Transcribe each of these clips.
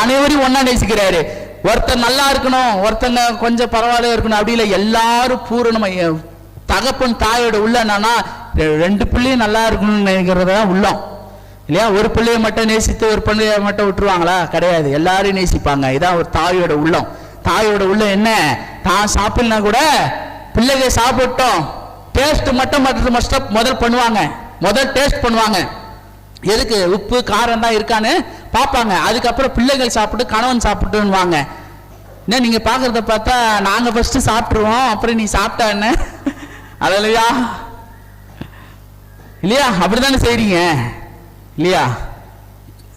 அனைவரையும் ஒன்றா நேசிக்கிறாரு. ஒருத்தர் நல்லா இருக்கணும் ஒருத்தங்க கொஞ்சம் பரவாயில்ல இருக்கணும் அப்படி இல்லை. எல்லாரும் பூரணமா தகப்பன் தாயோட உள்ள என்னன்னா ரெண்டு பிள்ளையும் நல்லா இருக்கணும்னு நினைக்கிறது தான் உள்ளம். இல்லையா? ஒரு பிள்ளைய மட்டும் நேசித்து ஒரு பிள்ளைய மட்டும் விட்டுருவாங்களா? கிடையாது. எல்லாரையும் நேசிப்பாங்க. இதான் ஒரு தாயோட உள்ளம். தாயோட உள்ள என்ன? தான் சாப்பிடலனா கூட பிள்ளைங்க சாப்பிட்டோம். டேஸ்ட் மட்டும் மட்டும் மஸ்ட் முதல் பண்ணுவாங்க. முதல் டேஸ்ட் பண்ணுவாங்க. எதுக்கு? உப்பு காரம் தான் இருக்கான்னு பார்ப்பாங்க. அதுக்கப்புறம் பிள்ளைகள் சாப்பிட்டு கணவன் சாப்பிட்டுன்னுவாங்க என்ன நீங்க பார்க்கறத பார்த்தா நாங்க ஃபர்ஸ்ட் சாப்பிட்டுருவோம் அப்புறம் நீ சாப்பிட்டா என்ன? அது இல்லையா? இல்லையா அப்படித்தானே செய்றீங்க? இல்லையா?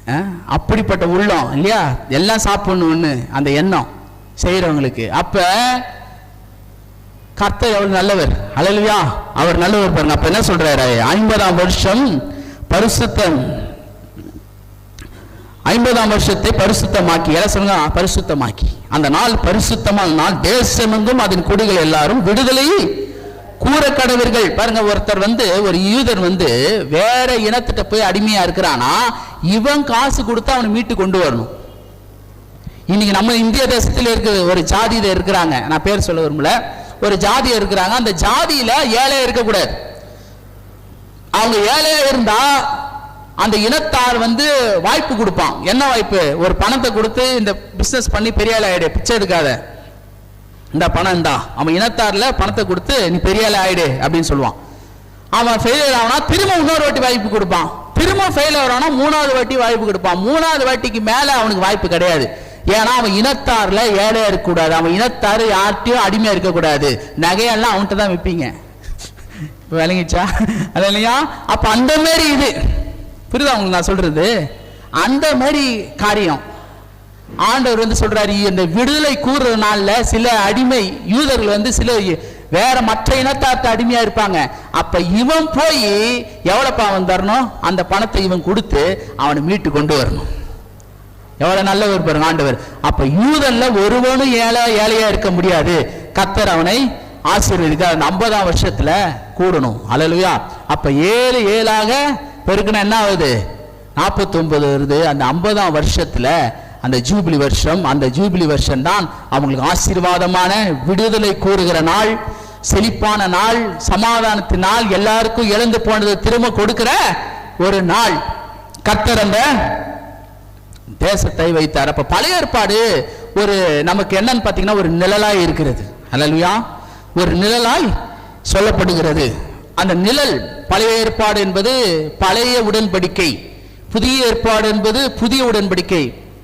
ஆ? அப்படிப்பட்ட உள்ளம் இல்லையா? எல்லாம் சாப்பிடணும்னு அந்த எண்ணம் செய்யறவங்களுக்கு அப்ப கர்த்தர் எவ்வளவு நல்லவர். அல்லையா அவர் நல்லவர் பாருங்க. அப்ப என்ன சொல்றாரு? ஐம்பதாம் வருஷம் பரிசுத்தம். ஐம்பதாம் வருஷத்தை பரிசுத்தமாக்கி எதை பரிசுத்தமாக்கி. அந்த நாள் பரிசுத்தமான நாள். தேசமெங்கும் அதன் குடிகள் எல்லாரும் விடுதலை. கூற கடவர்கள் பாருங்க ஒருத்தர் வந்து ஒரு யூதர் வந்து வேற இனத்திட்ட போய் அடிமையா இருக்கிறானா? இவன் காசு கொடுத்து அவனை மீட்டு கொண்டு வரணும். இன்னைக்கு நம்ம இந்திய தேசத்தில் இருக்க ஒரு ஜாதியில இருக்கிறாங்க. நான் பேர் சொல்ல விரும்பல. ஒரு ஜாதி இருக்கிறாங்க. அந்த ஜாதியில ஏழை இருக்கக்கூடாது. அவங்க ஏழை அந்த இனத்தார் வந்து வாய்ப்பு கொடுப்பான். என்ன வாய்ப்பு? ஒரு பணத்தை கொடுத்து இந்த பிஸ்னஸ் பண்ணி பெரிய ஆள் ஆயிடு பிச்சை எடுக்காத. இந்த பணம் இந்தா. அவன் இனத்தாரில் பணத்தை கொடுத்து நீ பெரிய ஆள் ஆயிடு அப்படின்னு சொல்லுவான். அவன் ஃபெயிலியர் ஆனா திரும்ப இன்னொரு வாட்டி வாய்ப்பு கொடுப்பான். திரும்ப ஃபெயிலியர் ஆனா மூணாவது வாட்டி வாய்ப்பு கொடுப்பான். மூணாவது வாட்டிக்கு மேலே அவனுக்கு வாய்ப்பு கிடையாது. ஏன்னா அவன் இனத்தாரில் ஏழையா இருக்கக்கூடாது. அவன் இனத்தார் யார்கிட்டயும் அடிமையாக இருக்கக்கூடாது. நகையெல்லாம் அவன்கிட்ட தான் விற்பீங்க விளங்கிச்சா அது இல்லையா? அப்போ அந்த மாதிரி இது. புரியுதா உங்களுக்கு நான் சொல்றது? அந்த மாதிரி காரியம். ஆண்டவர் வந்து சொல்றாரு இந்த விடுதலை கூறுற நாள்ல சில அடிமை யூதர்கள் வந்து சில வேற மற்ற இனத்தார்த்த அடிமையா இருப்பாங்க. அப்ப இவன் போய் எவ்வளவு அவன் தரணும்? அந்த பணத்தை இவன் கொடுத்து அவனை மீட்டு கொண்டு வரணும். எவ்வளவு நல்லவர் பாருங்க ஆண்டவர். அப்ப யூதன்ல ஒருவனும் ஏழை ஏழையா இருக்க முடியாது. கத்தர் அவனை ஆசீர்வதிக்க அந்த ஐம்பதாம் வருஷத்துல கூடணும். அலலுயா அப்ப ஏழு ஏழாக பெருக்குனா என்ன ஆகுது? நாற்பத்தொன்பது வருது. அந்த ஐம்பதாம் வருஷத்தில் அந்த ஜூபிலி வருஷம் அந்த ஜூபிலி வருஷம் தான் அவங்களுக்கு ஆசீர்வாதமான விடுதலை கூறுகிற நாள் செழிப்பான நாள் சமாதானத்தின் நாள் எல்லாருக்கும் இழந்து போனதை திரும்ப கொடுக்கிற ஒரு நாள். கத்தர் அந்த தேசத்தை வைத்தார் அப்ப பழைய ஏற்பாடு ஒரு நமக்கு என்னன்னு பார்த்தீங்கன்னா ஒரு நிழலாய் இருக்கிறது. அல்லா ஒரு நிழலாய் சொல்லப்படுகிறது. அந்த நிழல் பழைய ஏற்பாடு என்பது பழைய உடன்படிக்கை புதிய ஏற்பாடு என்பது புதிய உடன்படிக்கை.